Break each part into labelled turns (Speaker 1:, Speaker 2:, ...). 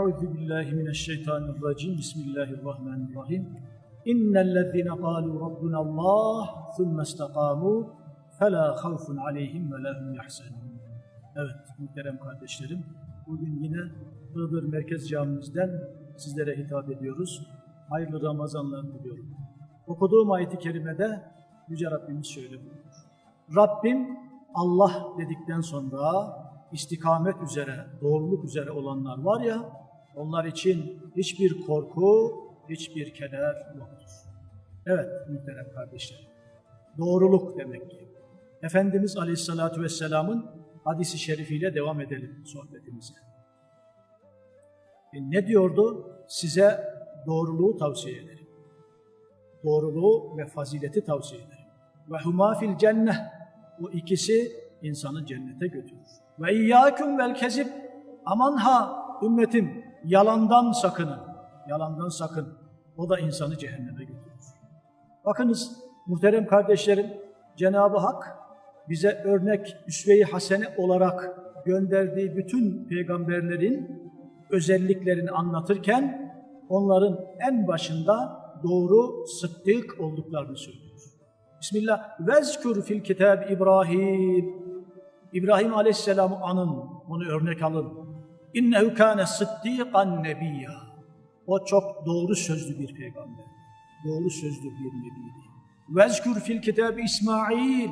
Speaker 1: Euzu billahi mineşşeytanirracim. Bismillahirrahmanirrahim. İnnellezine kalu rabbuna Allah thumma istakamu fela havfun aleyhim ve lehum yahzanun. Evet muhterem kardeşlerim bugün yine Iğdır Merkez Camimizden sizlere hitap ediyoruz. Hayırlı Ramazanlar diliyorum. Okuduğum ayeti kerimede Yüce Rabbimiz şöyle buyuruyor. Rabbim Allah dedikten sonra istikamet üzere, doğruluk üzere olanlar var ya, onlar için hiçbir korku, hiçbir keder yoktur. Evet muhterem kardeşlerim, doğruluk demek ki. Efendimiz Aleyhisselatü Vesselam'ın hadisi şerifiyle devam edelim sohbetimize. E, ne diyordu? Size doğruluğu tavsiye ederim. Doğruluğu ve fazileti tavsiye ederim. Ve huma fil cenneh. Bu ikisi insanı cennete götürür. Ve iyyâküm vel kezib. Aman ha ümmetim yalandan sakının. Yalandan sakın. O da insanı cehenneme götürür. Bakınız muhterem kardeşlerim Cenab-ı Hak bize örnek üsve-i hasene olarak gönderdiği bütün peygamberlerin özelliklerini anlatırken onların en başında doğru sıddık olduklarını söylüyor. Bismillah. Vezkur fil kitab İbrahim. İbrahim Aleyhisselam'ı anın, onu örnek alın. İnnehu kâne sıddiqan nebiyya. O çok doğru sözlü bir peygamber. Doğru sözlü bir nebiydi. Vezkur fil kitab İsmail.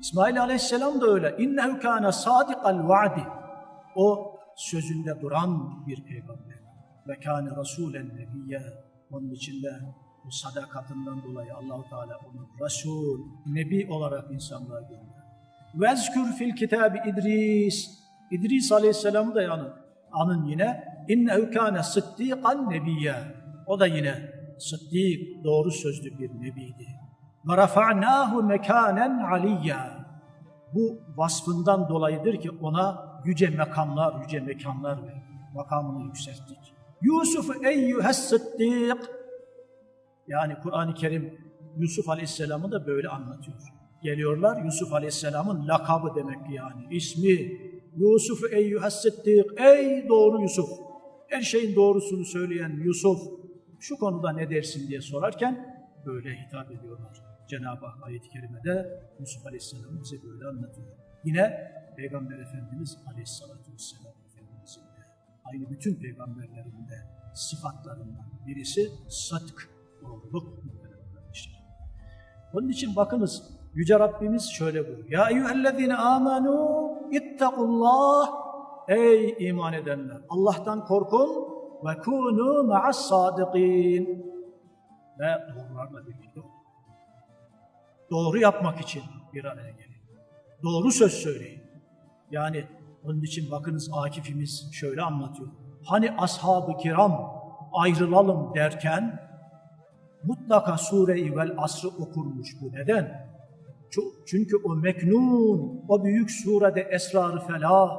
Speaker 1: İsmail Aleyhisselam da öyle. İnnehu kâne sadikal va'di. O sözünde duran bir peygamber. Ve kâne rasûlen nebiyye. Onun içinde bu sadakatından dolayı Allahu Teala onu Resul, Nebi olarak insanlığa gönderdi. Vezkür fil kitabı İdris. İdris Aleyhisselam'ı da anın. Anın yine. İnnehu kâne sıddiqan nebiyye. O da yine sıddik, doğru sözlü bir nebiydi. Ve rafa'nâhu mekânen aliyya. Bu vasfından dolayıdır ki ona yüce makamlar, yüce mekanlar ve makamını yükselttik. Yusuf eyyühes sıddik. Yani Kur'an-ı Kerim Yusuf Aleyhisselam'ı da böyle anlatıyor. Geliyorlar Yusuf Aleyhisselam'ın lakabı demek ki yani. ismi Yusuf eyyühes sıddik. Ey doğru Yusuf. Her şeyin doğrusunu söyleyen Yusuf. Şu konuda ne dersin diye sorarken böyle hitap ediyorlar. Cenab-ı Hak ayet-i kerimede Yusuf Aleyhisselam bize böyle anlatıyor. Yine Peygamber Efendimiz Aleyhisselatü Vesselam Efendimizin de aynı bütün peygamberlerin de sıfatlarından birisi sadık, doğruluk muhtemelen. Onun için bakınız Yüce Rabbimiz şöyle buyuruyor. Ya eyyühellezine amenu ittakullah Ey iman edenler! Allah'tan korkun ve kunu ma'as sadıkin ve doğrularla birlikte. Doğru yapmak için bir araya gelin. Doğru söz söyleyin. Yani onun için bakınız Akif'imiz şöyle anlatıyor. Hani ashab-ı kiram ayrılalım derken mutlaka sure-i vel asrı okurmuş bu. Neden? Çünkü o meknun, o büyük surede esrarı felah,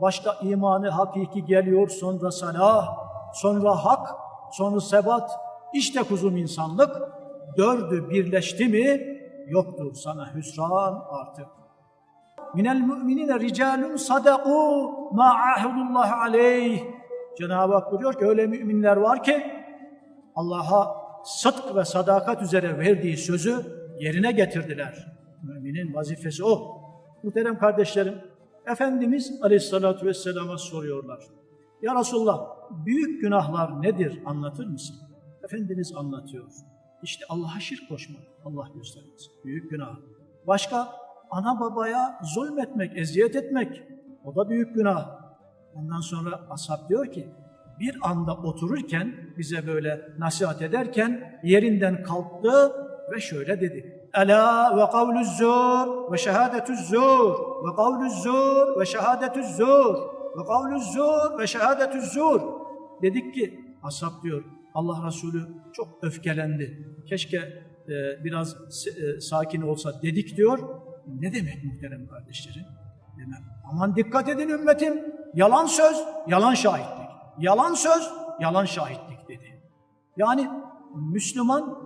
Speaker 1: başta imanı hakiki geliyor, sonra salah, sonra hak, sonra sebat. İşte kuzum insanlık, dördü birleşti mi yoktur sana hüsran artık. Minel müminine ricalun sadaku ma ahudullah aleyh. Cenab-ı Hak buyuruyor ki öyle müminler var ki Allah'a sıdk ve sadakat üzere verdiği sözü yerine getirdiler. Müminin vazifesi o. Muhterem kardeşlerim, Efendimiz Aleyhisselatü Vesselam'a soruyorlar. Ya Resulullah, büyük günahlar nedir anlatır mısın? Efendimiz anlatıyor. İşte Allah'a şirk koşmak, Allah göstermez. Büyük günah. Başka, ana babaya zulmetmek, eziyet etmek, o da büyük günah. Ondan sonra ashab diyor ki, bir anda otururken, bize böyle nasihat ederken yerinden kalktı ve şöyle dedi. Ela ve kavlüz zur ve şehadetüz zur ve kavlüz zur ve şehadetüz zur ve kavlüz zur ve şehadetüz zur. Dedik ki ashab diyor Allah Resulü çok öfkelendi. Keşke e, biraz e, sakin olsa dedik diyor. Ne demek muhterem kardeşlerim? Demem. Aman dikkat edin ümmetim. Yalan söz, yalan şahitlik. Yalan söz, yalan şahitlik dedi. Yani Müslüman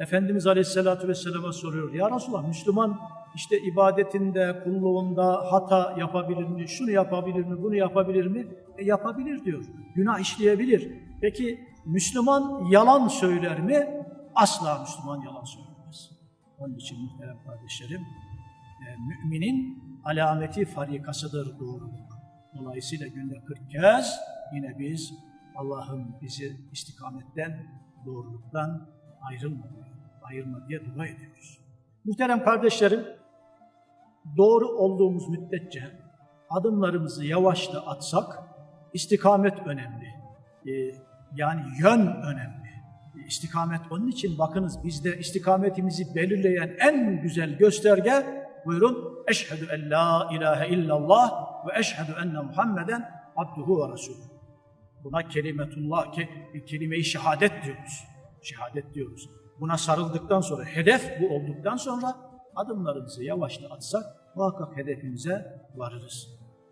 Speaker 1: Efendimiz Aleyhisselatü Vesselam'a soruyor. Ya Resulallah Müslüman işte ibadetinde, kulluğunda hata yapabilir mi, şunu yapabilir mi, bunu yapabilir mi? E, yapabilir diyor. Günah işleyebilir. Peki Müslüman yalan söyler mi? Asla Müslüman yalan söylemez. Onun için muhterem kardeşlerim, e, müminin alameti farikasıdır doğruluk. Dolayısıyla günde 40 kez yine biz Allah'ım bizi istikametten, doğruluktan ayrılma diyor. Ayırma diye dua ediyoruz. Muhterem kardeşlerim, doğru olduğumuz müddetçe adımlarımızı yavaşla atsak istikamet önemli. Ee, yani yön önemli. Ee, İstikamet onun için bakınız bizde istikametimizi belirleyen en güzel gösterge buyurun eşhedü en la ilahe illallah ve eşhedü enne Muhammeden abduhu ve resulü. Buna kelimetullah, ke, kelime-i şehadet diyoruz. Şehadet diyoruz. Buna sarıldıktan sonra, hedef bu olduktan sonra adımlarımızı yavaşla atsak muhakkak hedefimize varırız.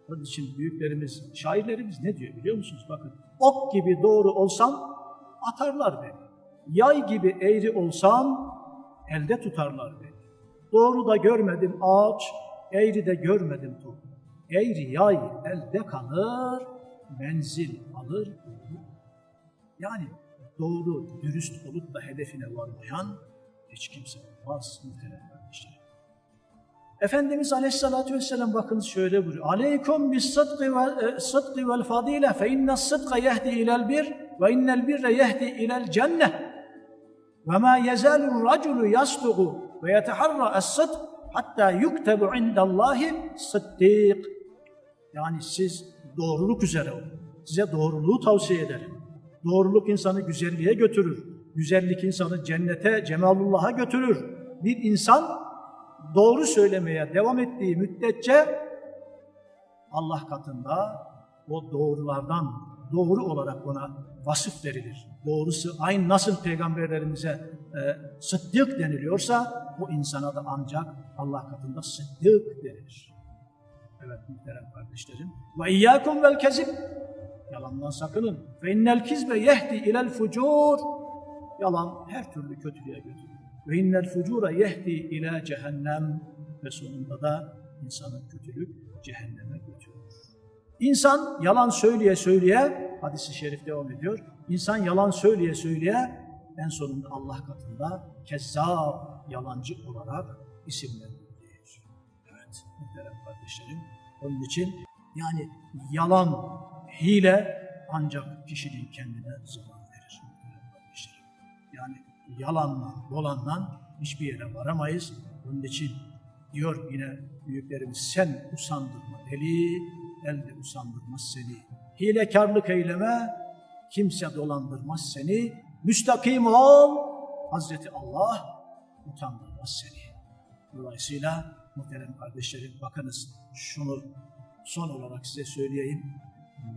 Speaker 1: Onun için büyüklerimiz, şairlerimiz ne diyor biliyor musunuz? Bakın, ok gibi doğru olsam atarlar beni. Yay gibi eğri olsam elde tutarlar beni. Doğru da görmedim ağaç, eğri de görmedim tohum. Eğri yay elde kalır, menzil alır. Yani doğru, dürüst olup da hedefine varmayan hiç kimse olmaz muhterem kardeşlerim. Efendimiz Aleyhisselatü Vesselam bakın şöyle buyuruyor. Aleykum bis sıdkı ve sıdkı vel fadile fe inne sıdka yehdi ilel bir ve innel birre yehdi ilel cenneh. Ve ma yezalu raculu yasdugu ve yeteharra es-sıdk hatta yuktebu indallahi sıddık. Yani siz doğruluk üzere olun. Size doğruluğu tavsiye ederim. Doğruluk insanı güzelliğe götürür. Güzellik insanı cennete, cemalullah'a götürür. Bir insan doğru söylemeye devam ettiği müddetçe Allah katında o doğrulardan doğru olarak ona vasıf verilir. Doğrusu aynı nasıl peygamberlerimize e, sıddık deniliyorsa o insana da ancak Allah katında sıddık denilir. Evet muhterem kardeşlerim. Ve iyyakum vel kezib. Yalandan sakının. Ve innel kizbe yehdi ilel fucur. Yalan her türlü kötülüğe götürür. Ve innel fucura yehdi ila cehennem. Ve sonunda da insanın kötülük cehenneme götürür. İnsan yalan söyleye söyleye, hadisi şerif devam ediyor. İnsan yalan söyleye söyleye en sonunda Allah katında kezzap, yalancı olarak isimlendirilir. Evet muhterem kardeşlerim. Onun için yani yalan, hile ancak kişinin kendine zarar verir. Yani yalanla, dolanla hiçbir yere varamayız. Onun için diyor yine büyüklerimiz sen usandırma eli, elde usandırmaz seni. Hilekarlık eyleme, kimse dolandırmaz seni. Müstakim ol, Hazreti Allah utandırmaz seni. Dolayısıyla muhterem kardeşlerim bakınız şunu son olarak size söyleyeyim.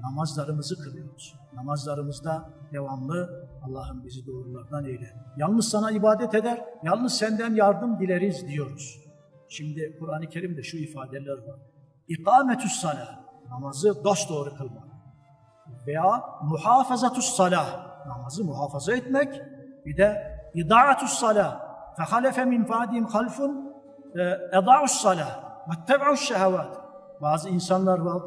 Speaker 1: Namazlarımızı kılıyoruz. Namazlarımızda devamlı Allah'ım bizi doğrulardan eyle. Yalnız sana ibadet eder, yalnız senden yardım dileriz diyoruz. Şimdi Kur'an-ı Kerim'de şu ifadeler var. İkametüs salah, namazı dosdoğru kılmak. Veya muhafazatus salah, namazı muhafaza etmek. Bir de ida'atus salah. Fehalefe min fadihim halfun eda'us salah ve teb'us şehevat. Bazı insanlar var,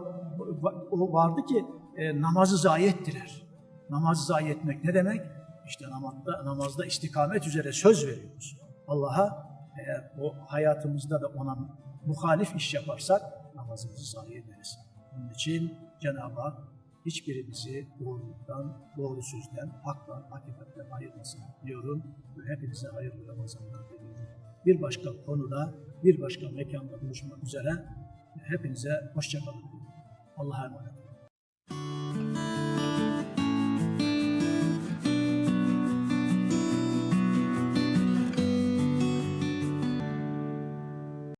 Speaker 1: vardı ki e, namazı zayi ettiler. Namazı zayi etmek ne demek? İşte namazda, namazda istikamet üzere söz veriyoruz. Allah'a eğer o hayatımızda da ona muhalif iş yaparsak namazımızı zayi ederiz. Onun için Cenab-ı Hak hiçbirimizi doğruluktan, doğru sözden, haktan, hakikatten ayırmasın diyorum ve hepinize hayırlı Ramazanlar diliyorum. Bir başka konuda, bir başka mekanda buluşmak üzere hepinize hoşçakalın. Allah'a والله أعلم.